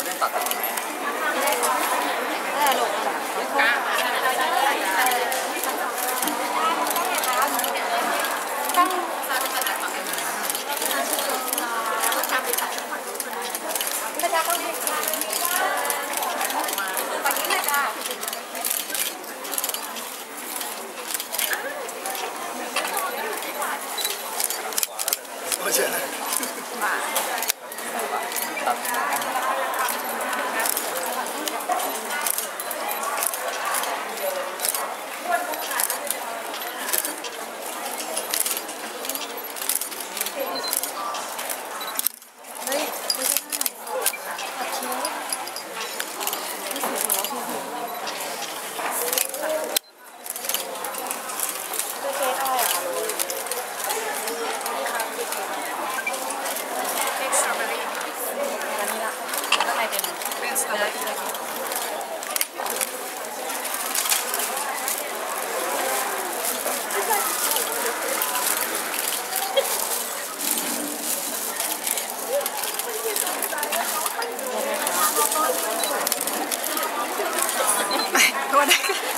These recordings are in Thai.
คนเล่นตัดต่อตั้ง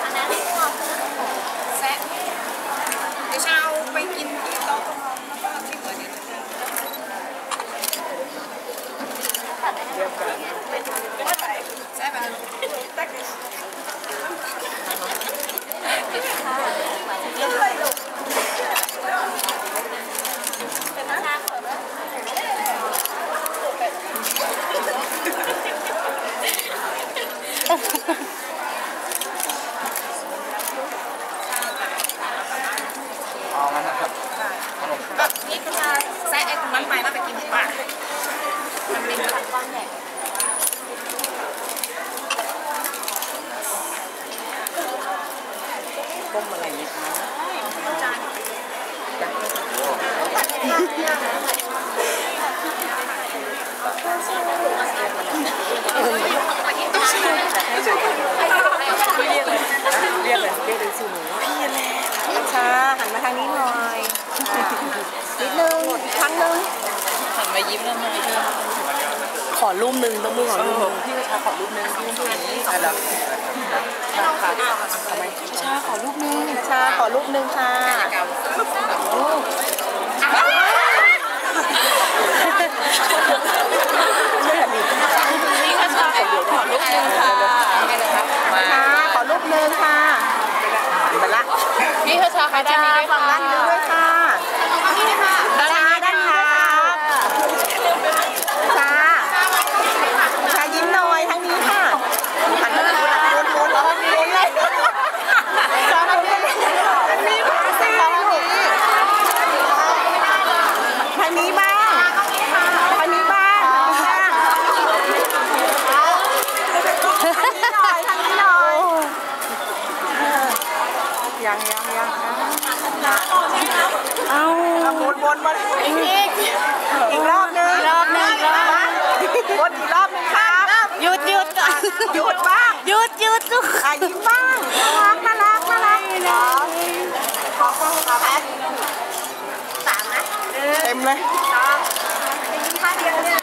ว่าได้เพื่อนนะ แซะเดี๋ยวเช้าไปกินที่โต๊ะตรงนั้นแล้วก็ที่เหลือเดี๋ยวจะเจอ แซะไปเลย เอางั้นนะครับ แบบนี่ก็จะแซะไอ้ตรงนั้นไปแล้วไปกินที่บ้านมันเป็นแบบ ต้มอะไรอย่างเงี้ยคะ จาน เรียกเลยเรียกเลยเรียกเลยสิหนูพี่แหละชาหันมาทางนี้หน่อย นิดนึงอีกครั้งนึงหันมายิ้มแล้วมาขอรูปหนึ่งต้องมือขอรูปหนึ่งพี่ชาขอรูปหนึ่งรูปหนึ่งนี้อะไรค่ะทำไมชาขอรูปหนึ่งชาขอรูปหนึ่งค่ะโอ้ไม่แบบนี้นี่ก็ชอบขอลูกนึงค่ะมาค่ะขอรูปหนึ่งค่ะไปละพี่เขาชอบใครได้ชามีด้วยฝั่งค่ะด้านนี้ด้วยค่ะ นี่ค่ะ ชาด้านครับชาชายิ้มหน่อยทางนี้ค่ะหันมาดูหมุนหมุนหมุนหมุนเลยชาทางนี้ทางนี้บ้างสิทางนี้ทางนี้บ้างทางนี้บ้างทางนี้บ้างทางนี้หน่อยทางนี้หน่อยยังยังยังเอา วนวนมาอีกอีกอีกรอบนึงรอบนึงรอบวนอีกรอบนึงครับหยุดหยุดก่อนหยุดบ้างหยุดหยุดลูกอะยิ้มบ้างน่ารักน่ารักน่ารักขอขอขอแป๊บสามนะเต็มเลยยิ้มท่าเดียวเนี่ย